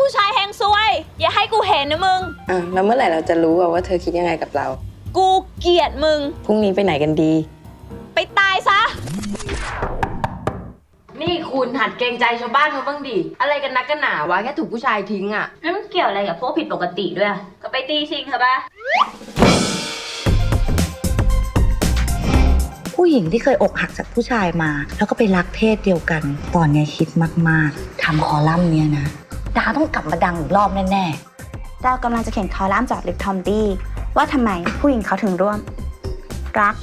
ผู้ชายแหงซวย อย่าให้กูเห็นนะมึง อะแล้วเมื่อไหร่เราจะรู้อะว่าเธอคิดยังไงกับเรา กูเกลียดมึง พรุ่งนี้ไปไหนกันดี ไปตายซะ นี่คุณหัดเกรงใจชาวบ้านเขาบ้างดิ อะไรกันนักกันหนาวะแค่ถูกผู้ชายทิ้งอะแล้วมันเกี่ยวอะไรกับพวกผิดปกติด้วยอะก็ไปตีชิงเถอะปะผู้หญิงที่เคยอกหักจากผู้ชายมา แล้วก็ไปรักเพศเดียวกัน ตอนเนี้ยคิดมาก ๆทำคอลัมน์เนี้ยนะ ดาต้องกลับมาดังอีกรอบแน่ดาวกำลังจะเขียนคอลัมน์เจาะลึกทอมดี้ว่าทำไมผู้หญิงเขาถึงร่วม รัก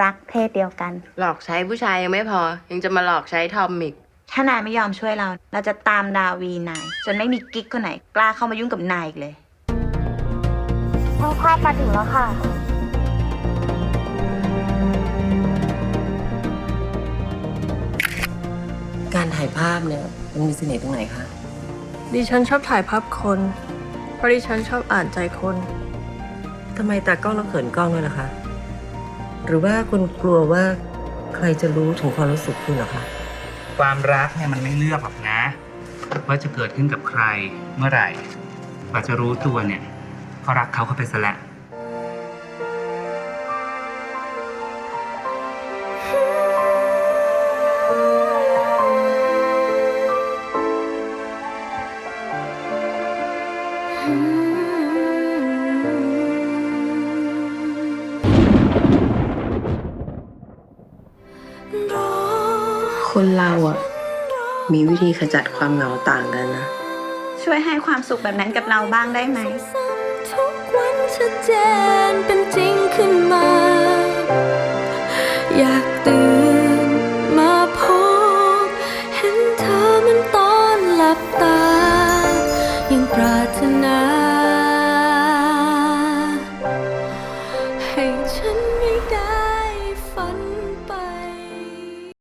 รักเพศเดียวกัน หลอกใช้ผู้ชายยังไม่พอ ยังจะมาหลอกใช้ทอมอีก ถ้านายไม่ยอมช่วยเรา เราจะตามดาวีนาย จนไม่มีกิ๊กคนไหน กล้าเข้ามายุ่งกับนายอีกเลยพ่อภาพมาถึงแล้วค่ะ การถ่ายภาพเนี่ยมันมีเสน่ห์ตรงไหนคะ ดิฉันชอบถ่ายภาพคน เพราะดิฉันชอบอ่านใจคน ทำไมตากล้องต้องเขินกล้องด้วยล่ะคะ หรือว่าคุณกลัวว่าใครจะรู้ถึงความรู้สึกคุณเหรอคะ ความรักเนี่ยมันไม่เลือกหรอกนะ ว่าจะเกิดขึ้นกับใครเมื่อไหร่กว่าจะรู้ตัวเนี่ยก็รักเขาเข้าไปซะแล้ว คนเราอะมีวิธีขจัดความเหงาต่างกันนะ ช่วยให้ความสุขแบบนั้นกับเราบ้างได้ไหม ทุกวันชัดเจนเป็นจริงขึ้นมา อยากตื่น